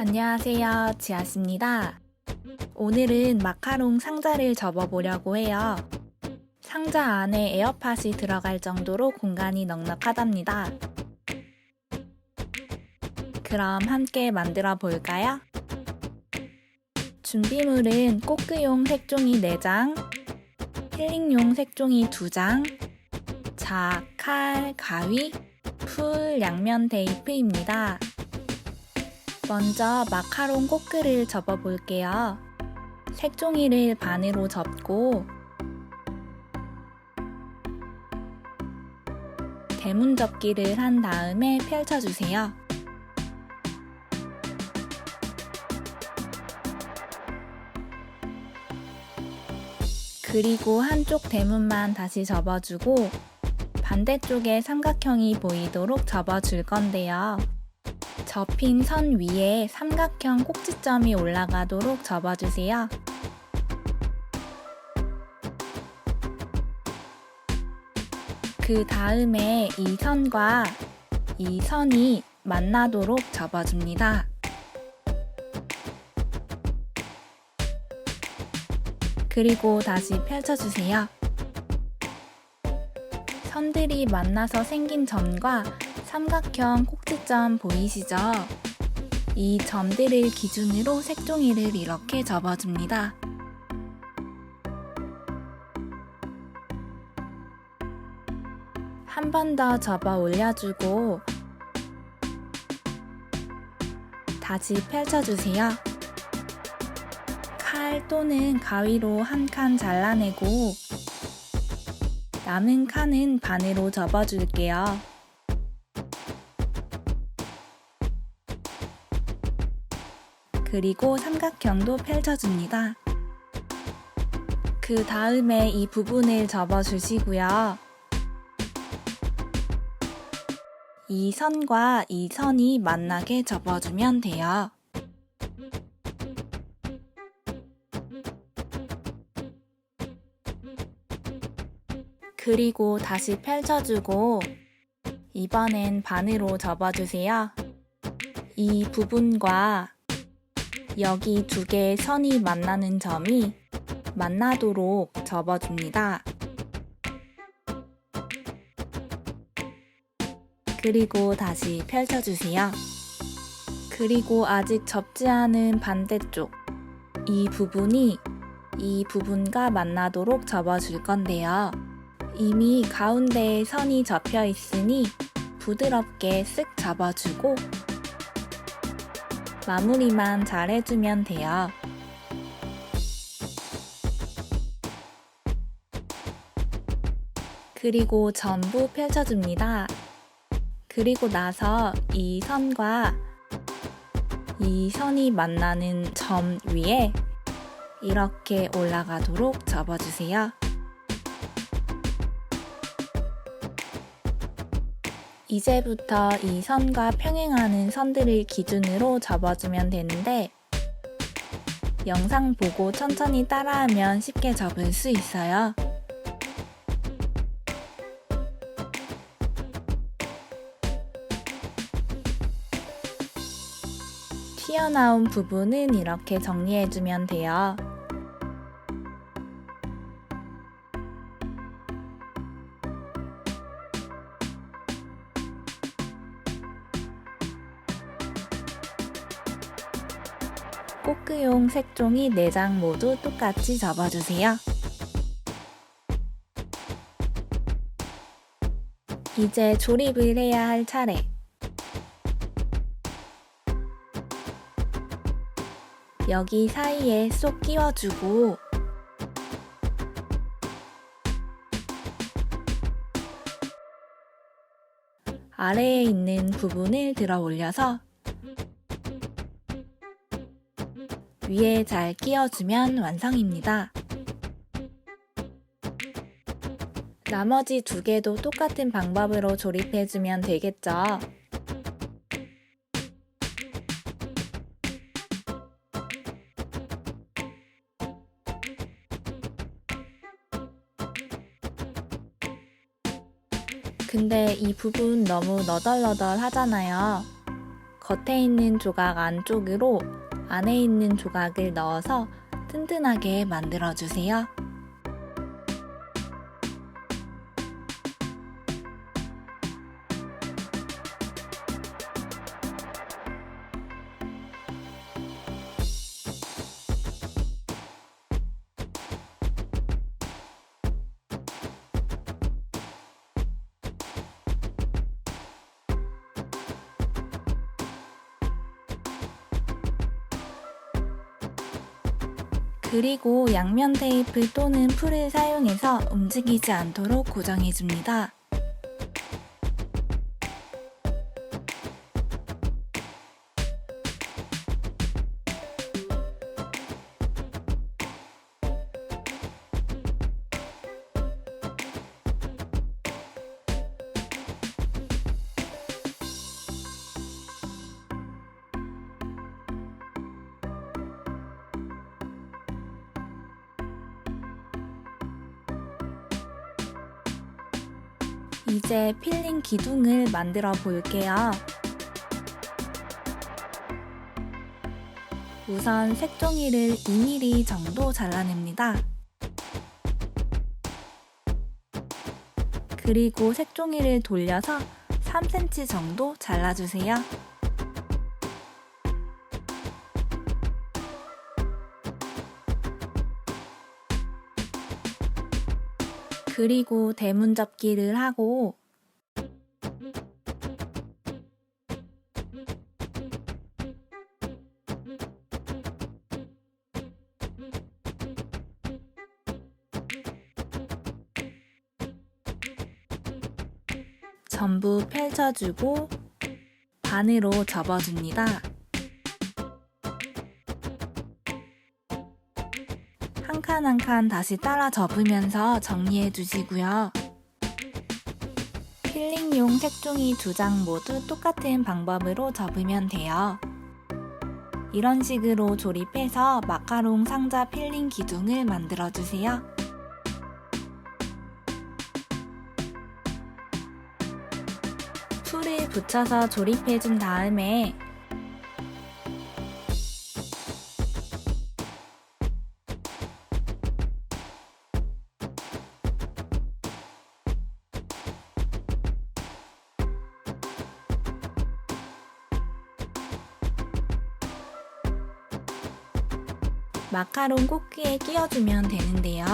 안녕하세요. 지아씨입니다. 오늘은 마카롱 상자를 접어보려고 해요. 상자 안에 에어팟이 들어갈 정도로 공간이 넉넉하답니다. 그럼 함께 만들어 볼까요? 준비물은 꼬끄용 색종이 4장, 힐링용 색종이 2장, 자, 칼, 가위, 풀, 양면 테이프입니다. 먼저 마카롱 꼬끄를 접어 볼게요. 색종이를 반으로 접고 대문 접기를 한 다음에 펼쳐주세요. 그리고 한쪽 대문만 다시 접어주고 반대쪽에 삼각형이 보이도록 접어줄 건데요. 접힌 선 위에 삼각형 꼭지점이 올라가도록 접어주세요. 그 다음에 이 선과 이 선이 만나도록 접어줍니다. 그리고 다시 펼쳐주세요. 선들이 만나서 생긴 점과 삼각형 꼭지점 보이시죠? 이 점들을 기준으로 색종이를 이렇게 접어줍니다. 한 번 더 접어 올려주고 다시 펼쳐주세요. 칼 또는 가위로 한 칸 잘라내고 남은 칸은 반으로 접어줄게요. 그리고 삼각형도 펼쳐줍니다. 그 다음에 이 부분을 접어주시고요. 이 선과 이 선이 만나게 접어주면 돼요. 그리고 다시 펼쳐주고 이번엔 반으로 접어주세요. 이 부분과 여기 두 개의 선이 만나는 점이 만나도록 접어줍니다. 그리고 다시 펼쳐주세요. 그리고 아직 접지 않은 반대쪽 이 부분이 이 부분과 만나도록 접어줄 건데요. 이미 가운데에 선이 접혀 있으니 부드럽게 쓱 접어주고 마무리만 잘 해주면 돼요. 그리고 전부 펼쳐줍니다. 그리고 나서 이 선과 이 선이 만나는 점 위에 이렇게 올라가도록 접어주세요. 이제부터 이 선과 평행하는 선들을 기준으로 접어주면 되는데 영상 보고 천천히 따라하면 쉽게 접을 수 있어요. 튀어나온 부분은 이렇게 정리해주면 돼요. 꼬끄용 색종이 4장 모두 똑같이 접어주세요. 이제 조립을 해야 할 차례. 여기 사이에 쏙 끼워주고 아래에 있는 부분을 들어 올려서 위에 잘 끼워주면 완성입니다. 나머지 두 개도 똑같은 방법으로 조립해주면 되겠죠. 근데 이 부분 너무 너덜너덜 하잖아요. 겉에 있는 조각 안쪽으로 안에 있는 조각을 넣어서 튼튼하게 만들어 주세요. 그리고 양면 테이프 또는 풀을 사용해서 움직이지 않도록 고정해 줍니다. 이제 필링 기둥을 만들어 볼게요. 우선 색종이를 2mm 정도 잘라냅니다. 그리고 색종이를 돌려서 3cm 정도 잘라주세요. 그리고 대문 접기를 하고 전부 펼쳐주고 반으로 접어줍니다. 한칸한칸 다시 따라 접으면서 정리해 주시고요. 필링용 색종이 두 장 모두 똑같은 방법으로 접으면 돼요. 이런 식으로 조립해서 마카롱 상자 필링 기둥을 만들어 주세요. 풀을 붙여서 조립해 준 다음에 마카롱 꼭지에 끼워주면 되는데요.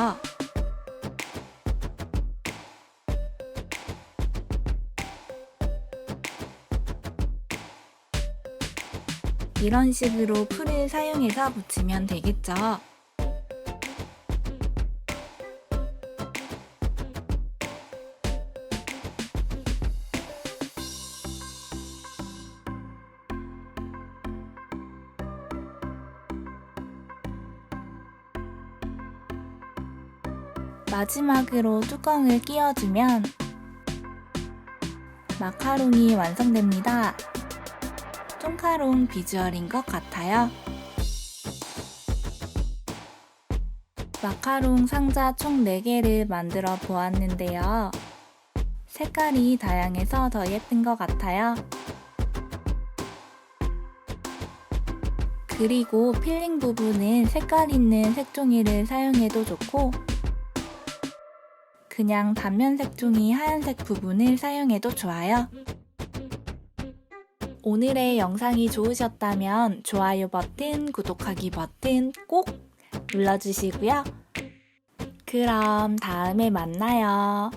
이런 식으로 풀을 사용해서 붙이면 되겠죠. 마지막으로 뚜껑을 끼워주면 마카롱이 완성됩니다. 쫑카롱 비주얼인 것 같아요. 마카롱 상자 총 4개를 만들어 보았는데요. 색깔이 다양해서 더 예쁜 것 같아요. 그리고 필링 부분은 색깔 있는 색종이를 사용해도 좋고 그냥 단면 색 종이 하얀색 부분을 사용해도 좋아요. 오늘의 영상이 좋으셨다면 좋아요 버튼, 구독하기 버튼 꼭 눌러주시고요. 그럼 다음에 만나요.